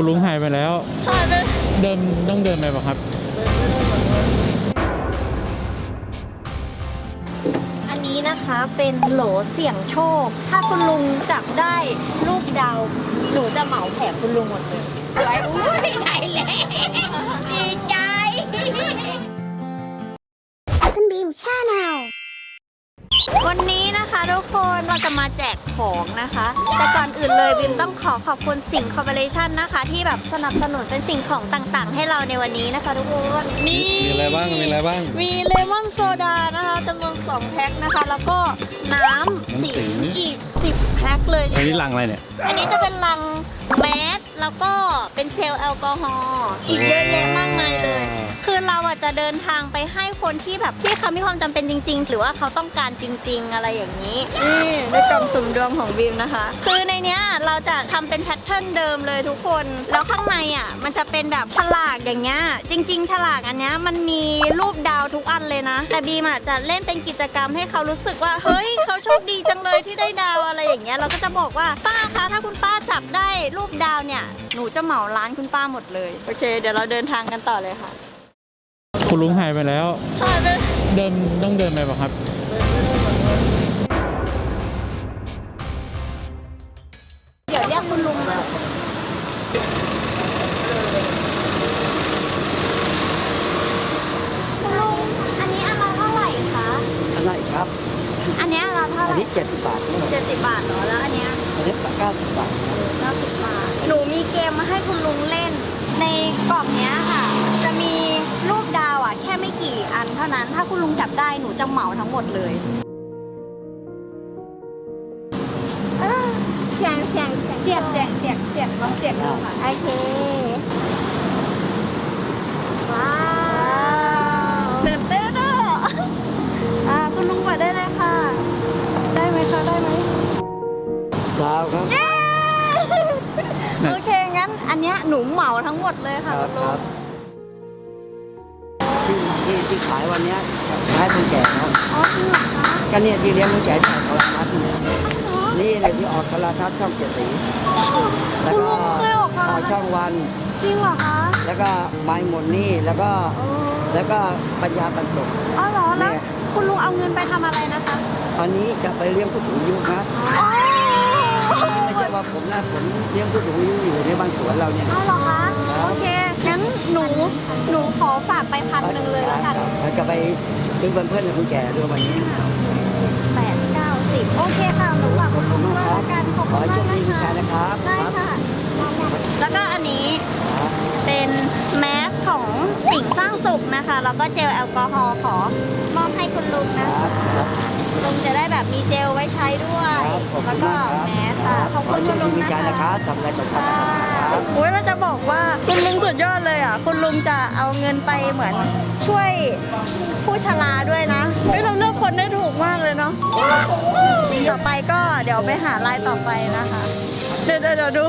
คุณลุงหายไปแล้ว หายไปเดินต้องเดินไปป่ะครับ อันนี้นะคะเป็นโหลเสี่ยงโชค ถ้าคุณลุงจับได้ลูกดาวหนูจะเหมาแผงคุณลุงหมดเลยสวยอุ้ยไหนเลยดีใจคุณบีมชาแนลวันนี้ นะคะทุกคนเราจะมาแจกของนะคะ แต่ก่อนอื่นเลยบิมต้องขอขอบคุณสิงคอร์ปอเรชันนะคะ ที่แบบสนับสนุนเป็นสิ่งของต่างๆ ให้เราในวันนี้นะคะทุกคนนี่ มีอะไรบ้างมีอะไรบ้าง มีเลมอนโซดานะคะจำนวน 2 แพ็คนะคะ แล้วก็น้ำสิงอีก 10 แพ็คเลย อันนี้ลังอะไรเนี่ย อันนี้จะเป็นลังแมส แล้วก็เป็นเจลแอลกอฮอล์อีกเยอะแยะมากมายเลย คือเราอะจะเดินทางไปให้คนที่แบบที่เขามีความจำเป็นจริง ๆ หรือว่าเขาต้องการจริง ๆ อะไรอย่างนี้นี่ในกล่องสุ่มดวงของบีมนะคะ คือในเนี้ยเราจะทำเป็นแพทเทิร์นเดิมเลยทุกคน แล้วข้างในอะมันจะเป็นแบบฉลากอย่างเงี้ยจริง ๆ ฉลากอันเนี้ยมันมีรูปดาวทุกอันเลยนะ แต่บีมอะจะเล่นเป็นกิจกรรมให้เขารู้สึกว่าเฮ้ยเขาโชคดีจังเลยที่ได้ดาวอะไรอย่างเงี้ยเราก็จะบอกว่าป้าคะถ้าคุณป้าจับได้รูปดาวเนี่ยหนูจะเหมาร้านคุณป้าหมดเลย โอเค เดี๋ยวเราเดินทางกันต่อเลยค่ะ คุณลุงหายไปแล้ว หายไปเดินต้องเดินไปป่ะครับ เดี๋ยวเรียกคุณลุงมาคุณลุง อันนี้อันละเท่าไหร่คะ อะไรครับ อันเนี้ยอันละเท่าไหอันร่นี้เจ็ดสิบบาทนี่เจ็ดสิบบาทเหรอ แล้วอันเนี้ย อันนี้เก้าสิบบาทครับเก้าสิบบาท หนูมีเกมมาให้คุณลุงเล่น ในกล่องเนี้ยค่ะ จะมีรูปดาวอะ แค่ไม่กี่อันเท่านั้น ถ้าคุณลุงจับได้หนูจะเหมาทั้งหมดเลยเสียงเสียงเสียงเสียงเสียงเสียงลองเสียงดูค่ะ โอเคาวครับเย้โอเค งั้น อันเนี้ยหนูเหมาทั้งหมดเลยค่ะครัคุณลุครังที่ที่ที่ขายวันเนี้ยขายคนแก่ครับอ๋อจริงเหรอคะก็เนี่ยที่เลี้ยงคนแก่จากโทรทัศน์เนี่ยอ๋อนี่เลยที่ออกโทรทัศน์ช่องเจ็ดสีแล้วคุณก็ลุงเคยออกมาออกช่องวัน จริงเหรอคะแล้วก็ไม้หมดนี่แล้วก็โอ้แล้วก็ปัญญาบรรจบอ๋อเหรอแล้วเนี่ยคุณลุงเอาเงินไปทำอะไรนะคะอันนี้จะไปเลี้ยงผู้สูงอายุครับ อ๋อไม่ใช่ ว่าผมนะผมเลี้ยงผู้สูงอายุอยู่ในบ้านสวนเราเนี่ยเอาเหรอคะครับโอเค งั้นหนู หนูขอฝากไปพันหนึ่งเลยแล้วกันเราจะไปซื้อเพื่อนเพื่อนคุณแก่ด้วยวันนี้แปดเก้าสิบโอเคค่ะ หนูฝากคุณลุงด้วยแล้วกัน ขอบขคุอณให้โชมากคดีนะทุกท่านคะนะครับได้ครับค่ะ แล้วก็อันนี้ครับเป็นแมสของสิ่งสร้างสุขนะคะ แล้วก็เจลแอลกอฮอล์ขอมอบให้คุณลุงนะ ครัคะบครับ ลุงจะได้แบบมีเจลไว้ใช้ด้วย ครับขอบแล้คุวณก็มากครับ แมสค่ะ ขอบคุณคุณลุงมีนะใจคะนะครับทำอะไรต่อไปค่ะครับ โอ้ยเราจะบอกว่าคุณลุงสุดยอดเลยอะ คุณลุงจะเอาเงินไปเหมือนช่วยผู้ชราด้วยนะเฮ้ยเราเลือกคนได้ถูกมากเลยเนาะ ต่อไปก็เดี๋ยวไปหารายต่อไปนะคะ เดี๋ยวเดี๋ยวเดี๋ยวดู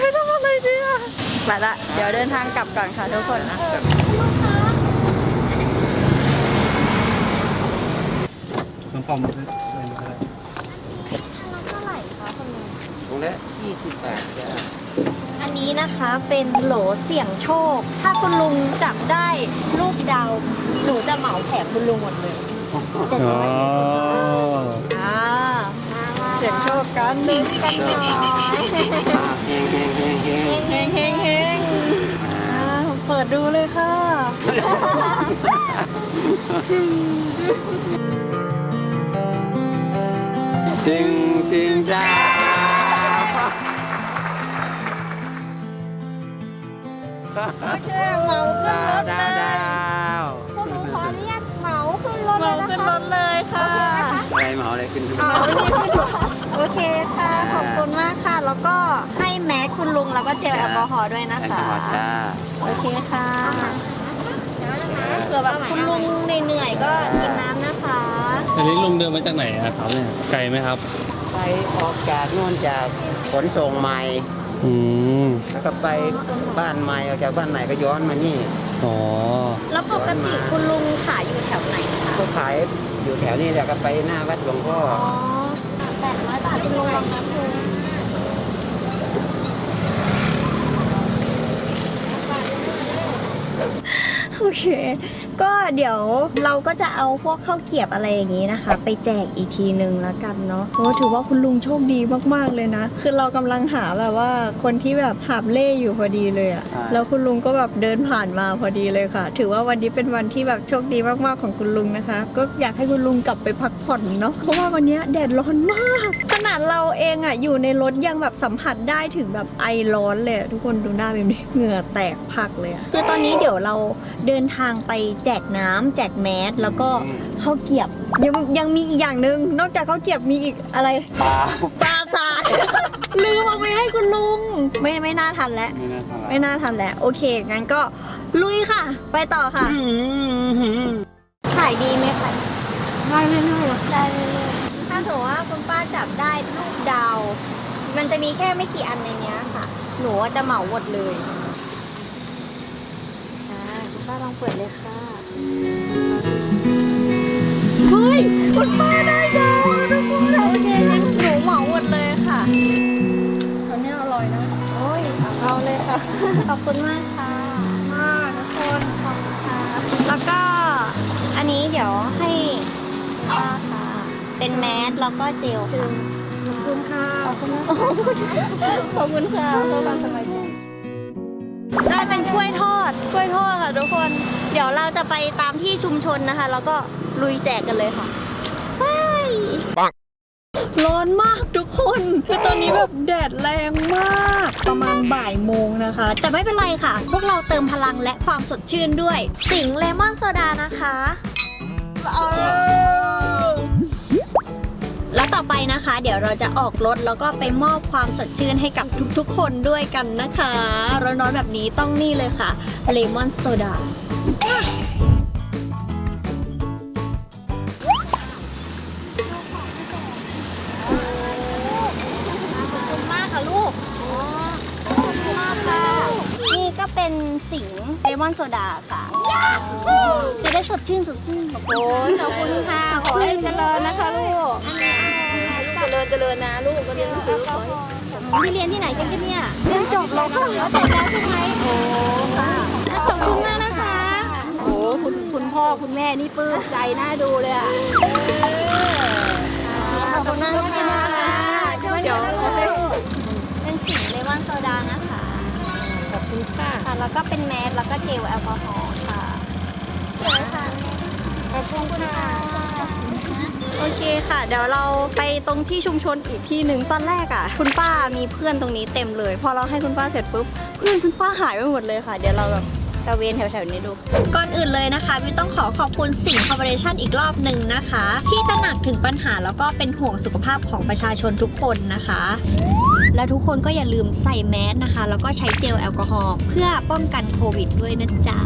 ไม่ทำอะไรดีอะไปละ เดี๋ยวเดินทางกลับก่อนค่ะทุกคนนะน้ำ ปอมเท่าไหร่คะคุณลุงตรงนี้ยี่สิบบาทจ้ะอันนี้นะคะเป็นโหลเสี่ยงโชค ถ้าคุณลุงจับได้รูปดาว หนูจะเหมาแผงคุณลุงหมดเลยเจ็ดอ๋อร้อยสี่สิบอ่าเสี่ยงโชคกันลุ้นกันหน่อยอ่าเฮงเฮงเฮงเฮงเฮงเฮงเฮงอ่าเปิดดูเลยค่ะ ดึงดึงจ้าโอเคเหมาขึ้นรถดาเลวยดาวพวกหนูขออนุญาตเหมาขึ้นรถเหเลมายนะขึ้นคะรถเลยค่ะอะไรเหมาอะไรขึ้นเหมาขึ้นรถโอเคค่ะ ขอบคุณมากค่ะ แล้วก็ให้แมสคุณลุงแล้วก็เจลแอลกอฮอล์ด้วยนะแอลกคะ อฮอล์จ้าโอเคค่ะเผื่อแบบคุณลุงเหนื่อยๆก็กินน้ำนะคะ อันนี้ลุง เดินมาจากไหนอะครับเนี่ยไกลไหมครับ ไปออกจากนู่นจากขนส่งใหม่อืมแล้วก็ไปบ้านใหม่ออกจากบ้านใหม่ก็ย้อนมานี่อ๋อแล้วปกติคุณลุงขายอยู่แถวไหนคะก็ขายอยู่แถวนี้แหละก็ไปหน้าวัดหลวงพ่ออ๋อแปดร้อยบาทระวังนะคุณโอเคก็เดี๋ยวเราก็จะเอาพวกข้าวเกรียบอะไรอย่างนี้นะคะ ไปแจกอีกทีนึงแล้วกันเนาะโอ้ถือว่าคุณลุงโชคดีมากๆเลยนะ คือเรากำลังหาแบบว่าคนที่แบบหาบเล่อยู่พอดีเลยอะแล้วคุณลุงก็แบบเดินผ่านมาพอดีเลยค่ะ ถือว่าวันนี้เป็นวันที่แบบโชคดีมากๆของคุณลุงนะคะ ก็อยากให้คุณลุงกลับไปพักผ่อนเนาะเพราะว่าวันนี้แดดร้อนมาก ขนาดเราเองอะอยู่ในรถยังแบบสัมผัสได้ถึงแบบไอร้อนเลยอะทุกคนดูหน้าแบบนี้เหงื่อแตกพักเลยอะคือตอนนี้เดี๋ยวเราเดินทางไปแจกน้ำแจกแมสแล้วก็ข้าวเกรียบยังยังมีอีกอย่างหนึ่งนอกจากข้าวเกรียบมีอีกอะไรปลาปลาสาด ลืมเอาไปให้คุณลุงไม่ไม่น่าทันแล้ว ไม่น่าทำอะไรไม่น่าทันแล้ว โอเค งั้นก็ลุยค่ะ ไปต่อค่ะขายดีไหมคะได้เรื่อยๆได้เรื่อยๆถ้าสมมติว่าคุณป้าจับได้ลูกดาว มันจะมีแค่ไม่กี่อันในเนี้ยค่ะ หนูว่าจะเหมาหมดเลยอ่าคุณป้าลองเปิดเลยค่ะ เฮ้ยคุณป้าได้ดาวทุกคนโอเคงั้นหนูเหมาหมดเลยค่ะอันนี้อร่อยนะ โอ้ยเอาเลยค่ะ ขอบคุณมากค่ะ มากทุกคนขอบคุณค่ะ แล้วก็อันนี้เดี๋ยวให้ป้าค่ะ เป็นแมสแล้วก็เจลค่ะ ขอบคุณค่ะ ขอบคุณมากขอบคุณค่ะเพื่อความสบายใจ ได้เป็นกล้วยทอด กล้วยทอดค่ะทุกคน เดี๋ยวเราจะไปตามที่ชุมชนนะคะ แล้วก็ลุยแจกกันเลยค่ะไปร้อนมากทุกคนคือตอนนี้แบบแดดแรงมาก ประมาณบ่ายโมงนะคะ แต่ไม่เป็นไรค่ะ พวกเราเติมพลังและความสดชื่นด้วย สิงเลมอนโซดานะคะอ แล้วต่อไปนะคะ เดี๋ยวเราจะออกรถแล้วก็ไปมอบความสดชื่นให้กับทุกๆ คนด้วยกันนะคะ ร้อนๆแบบนี้ต้องนี่เลยค่ะเลมอนโซดาขอบคุณมากค่ะลูกขอบคุณมากค่ะนี่ก็เป็นสิงห์เลมอนโซดาค่ะ จะได้สดชื่นสดชื่นโอ้ยขอบคุณค่ะ ขอให้เจริญนะคะลูกเจ ริญเจริญนะลูกเรียนหนังสือขอให้พี่เรียนที่ไหนกันกันเนี่ยเรียนจบแล้วค่ะแล้วจบแล้วใช่ไหมโอ้ค่ะขอบคุณมากนะคะ โอ้คุณคุณพ่อคุณแม่นี่ปลื้มใจน่าดูเลยอะขอบคุณมากนะคะเดี๋ยวเป็นสีเลมอนโซดานะคะ ขอบคุณค่ะค่ะแล้วก็เป็นแมสแล้วก็เจลแอลกอฮอล์ค่ะเดี๋ยวค่ะขอบคุณค่ะ โอเคค่ะ เดี๋ยวเราไปตรงที่ชุมชนอีกที่หนึ่งตอนแรกอะ คุณป้ามีเพื่อนตรงนี้เต็มเลย พอเราให้คุณป้าเสร็จปุ๊บเพื่อนคุณป้าหายไปหมดเลยค่ะ เดี๋ยวเราแบบตะเวนแถวๆนี้ดู ก่อนอื่นเลยนะคะวิวต้องขอขอบคุณสิ่งคอร์ปอเรชันอีกรอบหนึ่งนะคะ ที่ตระหนักถึงปัญหาแล้วก็เป็นห่วงสุขภาพของประชาชนทุกคนนะคะ และทุกคนก็อย่าลืมใส่แมสนะคะ แล้วก็ใช้เจลแอลกอฮอล์เพื่อป้องกันโควิดด้วยนะจ๊ะ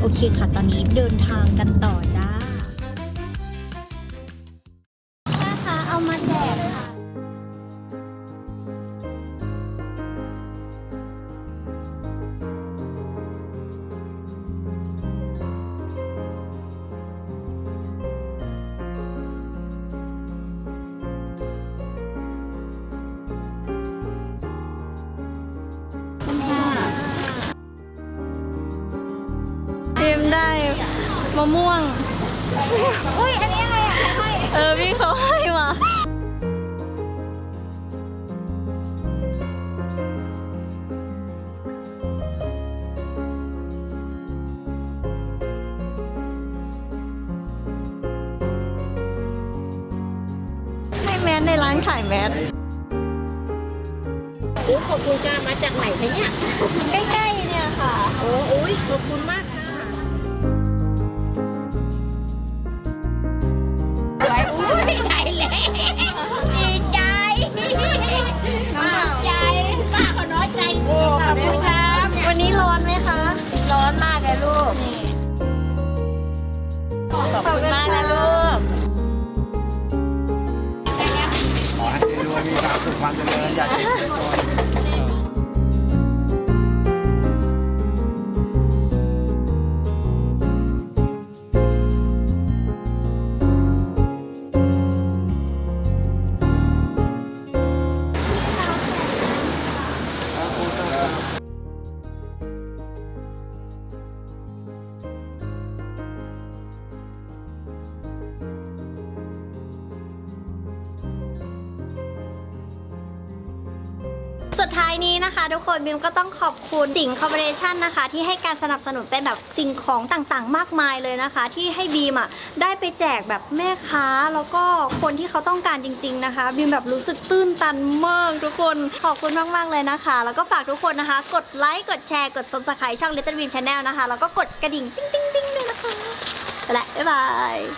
โอเคค่ะ ตอนนี้เดินทางกันต่อจ้าะม่วง อุ้ยอันนี้อะไรอะเออพี่เขาให้มาให้แมสในร้านขายแมสขอบคุณจ้ามาจากไหนคะเนี่ย ใกล้ๆเนี่ยค่ะ โอ้โอ้ยขอบคุณมากค่ะ กขอบคุณมากนะลูกขอให้รวยมีความสุขความเจริญอย่าเจ็บอย่าจน ท้ายนี้นะคะ ทุกคนบิมก็ต้องขอบคุณสิงคอร์ปอเรชันนะคะ ที่ให้การสนับสนุนเป็นแบบสิ่งของต่างๆ มากมายเลยนะคะ ที่ให้บีมอะได้ไปแจกแบบแม่ค้าแล้วก็คนที่เขาต้องการจริง ๆ นะคะบีมแบบรู้สึกตื้นตันมากทุกคนขอบคุณมากๆเลยนะคะ แล้วก็ฝากทุกคนนะคะ กดไลค์กดแชร์กด subscribe ช่อง Little Beam Channel นะคะแล้วก็กดกระดิ่งติ๊งติ๊งติ๊งด้วยนะคะไปละบ๊ายบาย